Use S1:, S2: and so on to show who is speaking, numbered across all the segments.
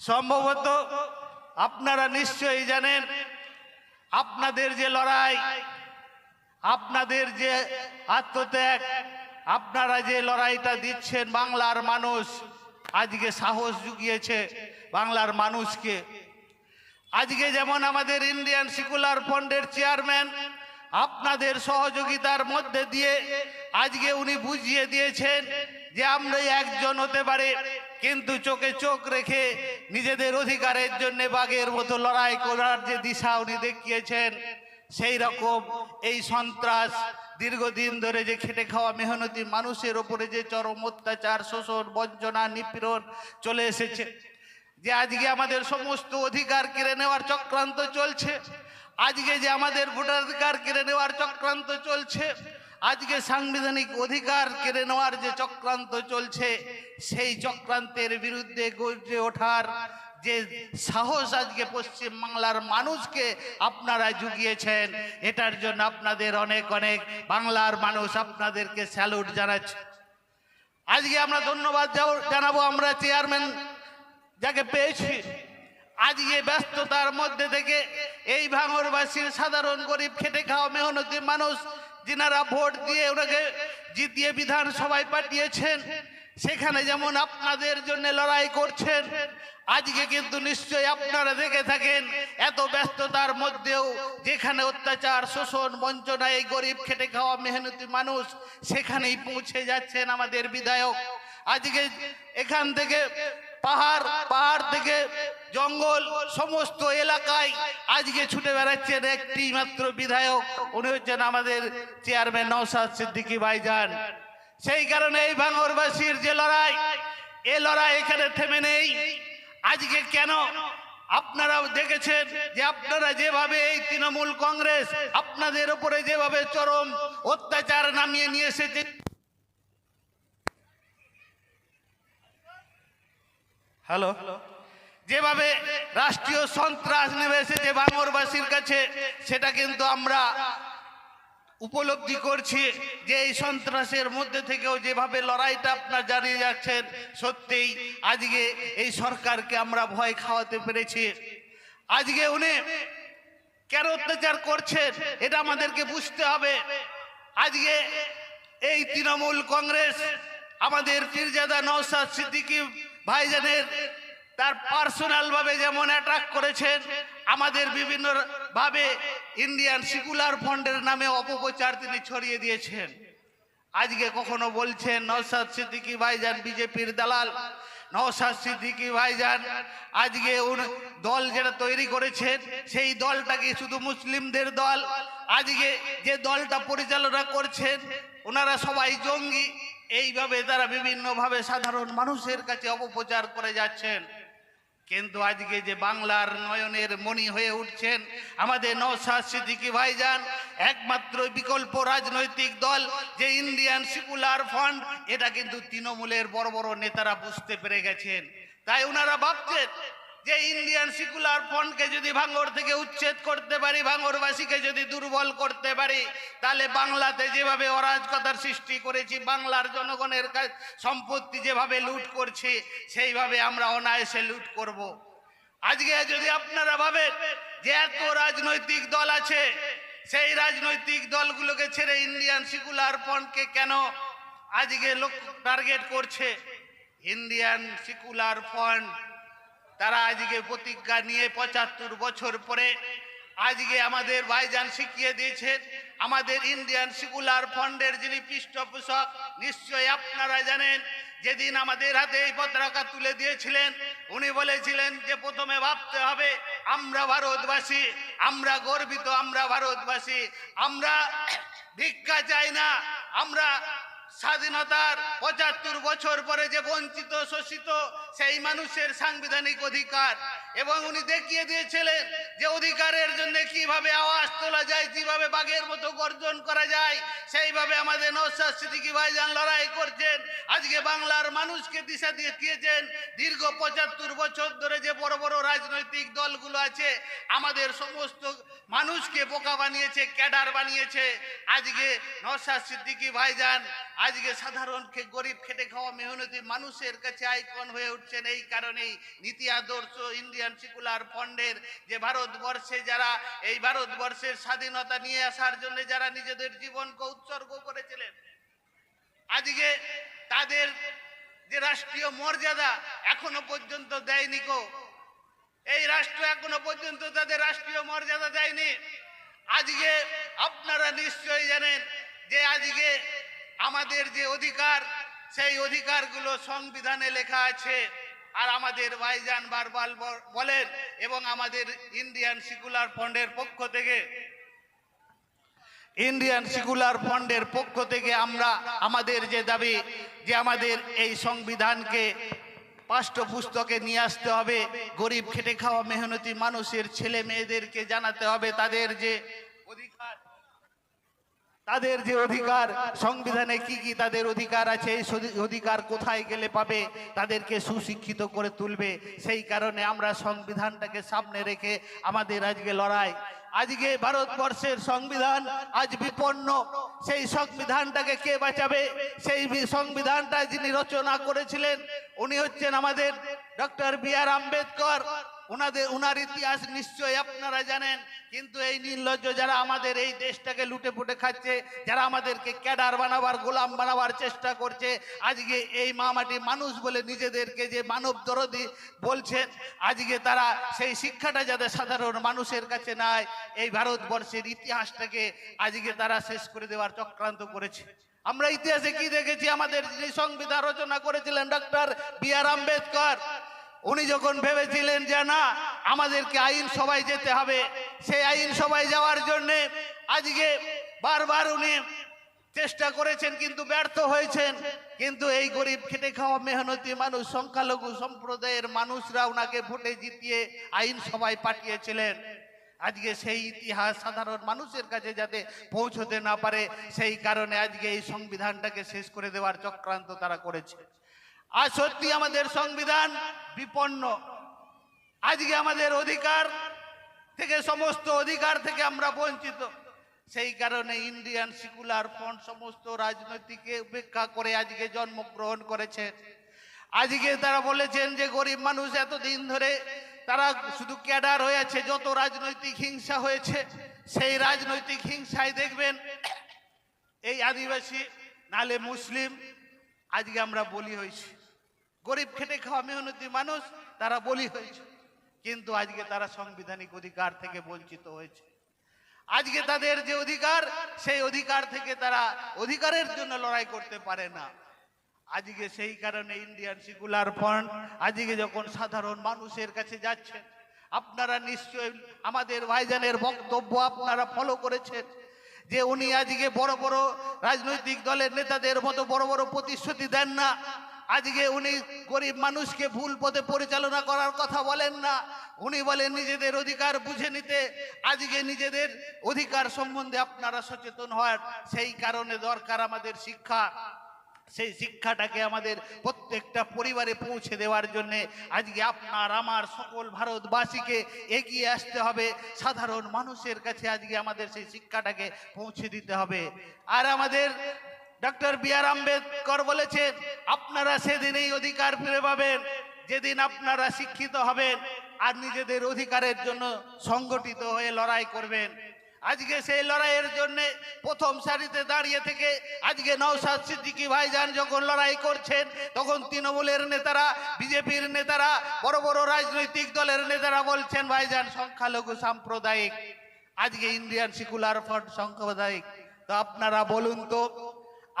S1: সম্ভবত আপনারা নিশ্চয়ই জানেন, আপনাদের যে লড়াই, আপনাদের যে আত্মত্যাগ, আপনারা যে লড়াইটা দিচ্ছেন বাংলার মানুষ, আজকে সাহস জুগিয়েছে বাংলার মানুষকে। আজকে যেমন আমাদের ইন্ডিয়ান সিকুলার ফন্ডের চেয়ারম্যান আপনাদের সহযোগিতার মধ্যে দিয়ে আজকে উনি বুঝিয়ে দিয়েছেন যে আমরা একজন হতে পারে, কিন্তু চোখে চোখ রেখে নিজেদের অধিকারের জন্য বাঘের মতো লড়াই করার যে দিশা উনি দেখিয়েছেন, সেই রকম এই সন্ত্রাস দীর্ঘদিন ধরে যে খেটে খাওয়া মেহনতি মানুষের ওপরে যে চরম অত্যাচার, শোষণ, বঞ্চনা, নিপীড়ন চলে এসেছে। যে আজকে আমাদের সমস্ত অধিকার কেড়ে নেওয়ার চক্রান্ত চলছে আজকে যে আমাদের ভোটাধিকার কেড়ে নেওয়ার চক্রান্ত চলছে, আজকে সাংবিধানিক অধিকার কেড়ে নেওয়ার যে চক্রান্ত চলছে, সেই চক্রান্তের বিরুদ্ধে গর্জে ওঠার যে সাহস আজকে পশ্চিম বাংলার মানুষকে আপনারা জুগিয়েছেন, এটার জন্য আপনাদের অনেক অনেক বাংলার মানুষ আপনাদেরকে স্যালুট জানাচ্ছে। আজকে আমরা ধন্যবাদ জানাব আমরা চেয়ারম্যান যাকে পেয়েছি। আজকে ব্যস্ততার মধ্যে থেকে এই ভাঙরবাসীর সাধারণ গরিব খেটে খাওয়া মেহনতি মানুষ যিনারা ভোট দিয়ে ওনাকে জিতিয়ে বিধানসভায় পাঠিয়েছেন, সেখানে যেমন আপনাদের জন্য লড়াই করছেন, আজকে কিন্তু নিশ্চয়ই আপনারা দেখে থাকেন এত ব্যস্ততার মধ্যেও যেখানে অত্যাচার, শোষণ, বঞ্চনা, এই গরিব খেটে খাওয়া মেহনতি মানুষ সেখানেই পৌঁছে যাচ্ছেন আমাদের বিধায়ক। আজকে এখান থেকে পাহাড় জঙ্গল, সমস্ত এলাকায় আজকে ছুটে বেড়াচ্ছেন একটি মাত্র বিধায়ক। উনি হচ্ছেন আমাদের চেয়ারম্যান নৌসাদ সিদ্দিকী ভাইজান। সেই কারণে এই ভাঙরবাসীর যে লড়াই, এ লড়াই এখানে থেমে নেই। আজকে কেন? আপনারাও দেখেছেন যে আপনারা যেভাবে এই তৃণমূল কংগ্রেস আপনাদের উপরে যেভাবে চরম অত্যাচার নামিয়ে নিয়ে এসেছে। হ্যালো? যেভাবে রাষ্ট্রীয় সন্ত্রাস নেমে এসেছে বাংলাবাসীর কাছে, সেটা কিন্তু আমরা উপলব্ধি করছি যে এই সন্ত্রাসের মধ্যে থেকেও যেভাবে লড়াইটা আপনার জানিয়ে যাচ্ছেন, সত্যিই আজকে এই সরকারকে আমরা ভয় খাওয়াতে পেরেছি। আজকে উনি কেন অত্যাচার করছেন, এটা আমাদেরকে বুঝতে হবে। আজকে এই তৃণমূল কংগ্রেস, আমাদের পীরজাদা নৌসাদ সিদ্দিকী ভাইজানের তার পার্সোনাল ভাবে যেমন অ্যাটাক করেছেন, আমাদের বিভিন্ন ভাবে ইন্ডিয়ান সিকুলার ফান্ডের নামে অপপ্রচার তিনি ছড়িয়ে দিয়েছেন। আজকে কখনো বলছেন, নওশাদ সিদ্দিকী ভাইজান বিজেপির দালাল, নওশাদ সিদ্দিকী ভাইজান, আজকে দল যেটা তৈরি করেছেন, সেই দলটাকে শুধু মুসলিমদের দল? আজকে যে দলটা পরিচালনা করছেন, ওনারা সবাই জঙ্গি, এইভাবে তারা বিভিন্নভাবে সাধারণ মানুষের কাছে অপপ্রচার করে যাচ্ছেন। কিন্তু আজকে যে বাংলার নয়নের মণি হয়ে উঠছেন আমাদের নৌসাদ সিদ্দিকী ভাইজান, একমাত্র বিকল্প রাজনৈতিক দল যে ইন্ডিয়ান সিকুলার ফান্ড এটা কিন্তু তৃণমূলের বড় বড় নেতারা বুঝতে পেরে গেছেন। তাই ওনারা ভাবছেন যে ইন্ডিয়ান সিকুলার ফ্রন্টকে যদি ভাঙর থেকে উচ্ছেদ করতে পারি ভাঙরবাসীকে যদি দুর্বল করতে পারি, তাহলে বাংলাতে যেভাবে অরাজকতার সৃষ্টি করেছি, বাংলার জনগণের সম্পত্তি যেভাবে লুট করছে, সেইভাবে আমরা অনায়াসে লুট করব। আজকে যদি আপনারা ভাবেন যে এত রাজনৈতিক দল আছে, সেই রাজনৈতিক দলগুলোকে ছেড়ে ইন্ডিয়ান সিকুলার ফ্রন্টকে কেন আজকে লোক টার্গেট করছে ইন্ডিয়ান সিকুলার ফ্রন্ট তারা আজকে প্রতিজ্ঞা নিয়ে পঁচাত্তর বছর পরে আজকে আমাদের ভাইজান শিখিয়ে দিয়েছেন, আমাদের ইন্ডিয়ান সিকুলার ফান্ডের যিনি পৃষ্ঠপোষক, নিশ্চয়ই আপনারা জানেন, যেদিন আমাদের হাতে এই পতাকা তুলে দিয়েছিলেন, উনি বলেছিলেন যে প্রথমে ভাবতে হবে, আমরা ভারতবাসী, আমরা গর্বিত, আমরা ভারতবাসী, আমরা ভিক্ষা চাই না, আমরা স্বাধীনতার পঁচাত্তর বছর পরে যে বঞ্চিত শোষিত সেই মানুষের সাংবিধানিক অধিকার এবং উনি দেখিয়ে দিয়েছিলেন যে অধিকারের জন্য কীভাবে আওয়াজ তোলা যায়, কীভাবে বাঘের মতো গর্জন করা যায়, সেইভাবে আমাদের নৌসাদ সিদ্দিকী ভাইজান লড়াই করছেন। আজকে বাংলার মানুষকে দিশা দিয়ে দিয়েছেন দীর্ঘ পঁচাত্তর বছর ধরে যে বড় বড় রাজনৈতিক দলগুলো আছে, আমাদের সমস্ত মানুষকে বোকা বানিয়েছে, ক্যাডার বানিয়েছে। আজকে নওশাদ সিদ্দিকী ভাইজান, আজকে সাধারণকে গরিব খেটে খাওয়া মেহনতি মানুষের কাছে আইকন হয়ে উঠছেন। এই কারণেই নীতি আদর্শ ইন্ডিয়ান সেকুলার ফন্ডের যে ভারতবর্ষে যারা, এই ভারতবর্ষের স্বাধীনতা নিয়ে আসার জন্য যারা নিজেদের জীবনকে উৎসর্গ করেছিলেন, আজকে তাদের যে রাষ্ট্রীয় মর্যাদা এখনও পর্যন্ত দেয়নি কো। এই রাষ্ট্র এখনও পর্যন্ত তাদের রাষ্ট্রীয় মর্যাদা দেয়নি। আজকে আপনারা নিশ্চয়ই জানেন যে আজকে আমাদের যে অধিকার, সেই অধিকারগুলো সংবিধানে লেখা আছে। আর আমাদের ভাইজান বারবার বলেন এবং আমাদের ইন্ডিয়ান সিকুলার ফন্ডের পক্ষ থেকে, ইন্ডিয়ান সিকুলার ফন্ডের পক্ষ থেকে আমরা আমাদের যে দাবি যে আমাদের এই সংবিধানকে পাঠ্যপুস্তকে নিয়ে আসতে হবে, গরিব খেটে খাওয়া মেহনতি মানুষের ছেলে মেয়েদেরকে জানাতে হবে, তাদের যে অধিকার তাদের যে অধিকার, সংবিধানে কি কি তাদের অধিকার আছে, এই অধিকার কোথায় গেলে পাবে, তাদেরকে সুশিক্ষিত করে তুলবে, সেই কারণে আমরা সংবিধানটাকে সামনে রেখে আমাদের আজকে লড়াই। আজকে ভারতবর্ষের সংবিধান আজ বিপন্ন। সেই সংবিধানটাকে কে বাঁচাবে? সেই সংবিধানটা যিনি রচনা করেছিলেন, উনি হচ্ছেন আমাদের ডক্টর বি আর আম্বেদকর। ওনাদের, ওনার ইতিহাস নিশ্চয়ই আপনারা জানেন, কিন্তু এই নির্লজ্জ যারা আমাদের এই দেশটাকে লুটে পুটে খাচ্ছে, যারা আমাদেরকে ক্যাডার বানাবার, গোলাম বানাবার চেষ্টা করছে, আজকে এই মামাটি মানুষ বলে নিজেদেরকে যে মানব দরদি বলছেন, আজকে তারা সেই শিক্ষাটা যাতে সাধারণ মানুষের কাছে নাই, এই ভারতবর্ষের ইতিহাসটাকে আজকে তারা শেষ করে দেওয়ার চক্রান্ত করেছে। আমরা ইতিহাসে কি দেখেছি? আমাদের যিনি সংবিধান রচনা করেছিলেন ডক্টর বি আর আম্বেদকর। উনি যখন ভেবেছিলেন যে না, আমাদেরকে আইন সভায় যেতে হবে, সেই আইন সভায় যাওয়ার জন্য আজকে বারবার উনি চেষ্টা করেছেন, কিন্তু ব্যর্থ হয়েছেন। কিন্তু এই গরিব খেটে খাওয়া মেহনতি মানুষ, সংখ্যালঘু সম্প্রদায়ের মানুষরা ওনাকে ভোটে জিতিয়ে আইন সভায় পাঠিয়েছিলেন। আজকে সেই ইতিহাস সাধারণ মানুষের কাছে যাতে পৌঁছতে না পারে, সেই কারণে আজকে এই সংবিধানটাকে শেষ করে দেওয়ার চক্রান্ত তারা করেছে। আর সত্যি আমাদের সংবিধান বিপন্ন। আজকে আমাদের অধিকার থেকে, সমস্ত অধিকার থেকে আমরা বঞ্চিত। সেই কারণে ইন্ডিয়ান সিকুলার ফ্রন্ট সমস্ত রাজনৈতিককে উপেক্ষা করে আজকে জন্মগ্রহণ করেছে। আজকে তারা বলেছেন যে গরিব মানুষ এতদিন ধরে তারা শুধু ক্যাডার হয়ে আছে, যত রাজনৈতিক হিংসা হয়েছে, সেই রাজনৈতিক হিংসায় দেখবেন, এই আদিবাসী, নালে মুসলিম আজকে আমরা বলি হয়েছি। গরিব খেটে খাওয়া মেহনতি মানুষ, তারা বলি হয়েছে। কিন্তু আজকে তারা সাংবিধানিক অধিকার থেকে বঞ্চিত হয়েছে। আজকে তাদের যে অধিকার, সেই অধিকার থেকে তারা অধিকারের জন্য লড়াই করতে পারে না। আজকে সেই কারণে ইন্ডিয়ান সিকুলার ফ্রন্ট আজকে যখন সাধারণ মানুষের কাছে যাচ্ছেন আপনারা নিশ্চয়ই আমাদের ভাইজানের বক্তব্য আপনারা ফলো করেছেন। যে উনি আজকে বড় বড় রাজনৈতিক দলের নেতাদের মতো বড় বড় প্রতিশ্রুতি দেন না। আজকে উনি গরিব মানুষকে ভুল পথে পরিচালনা করার কথা বলেন না। উনি বলেন, নিজেদের অধিকার বুঝে নিতে আজকে নিজেদের অধিকার সম্বন্ধে আপনারা সচেতন হওয়ার সেই কারণে দরকার আমাদের শিক্ষা। সেই শিক্ষাটাকে আমাদের প্রত্যেকটা পরিবারে পৌঁছে দেওয়ার জন্য আজকে আপনার, আমার সকল ভারতবাসীকে এগিয়ে আসতে হবে। সাধারণ মানুষের কাছে আজকে আমাদের সেই শিক্ষাটাকে পৌঁছে দিতে হবে। আর আমাদের ডক্টর বি আর আম্বেদকর বলেছেন, আপনারা সেদিনই অধিকার ফিরে পাবেন, যেদিন আপনারা শিক্ষিত হবেন আর নিজেদের অধিকারের জন্য সংগঠিত হয়ে লড়াই করবেন। আজকে সেই লড়াইয়ের জন্য প্রথম সারিতে দাঁড়িয়ে থেকে আজকে নওশাদ সিদ্দিকী ভাইজান যখন লড়াই করছেন, তখন তৃণমূলের নেতারা, বিজেপির নেতারা, বড় বড় রাজনৈতিক দলের নেতারা বলছেন, ভাইজান, সংখ্যালঘু সাম্প্রদায়িক, আজকে ইন্ডিয়ান সিকুলার ফ্রন্ট সাম্প্রদায়িক। তো আপনারা বলুন তো,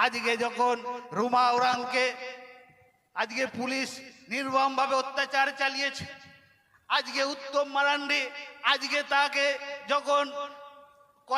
S1: আজকে যখন রুমা ওরাংকে, আজকে পুলিশ নির্মমভাবে অত্যাচার চালিয়েছে, আজকে উত্তম মারান্ডি, আজকে তাকে যখন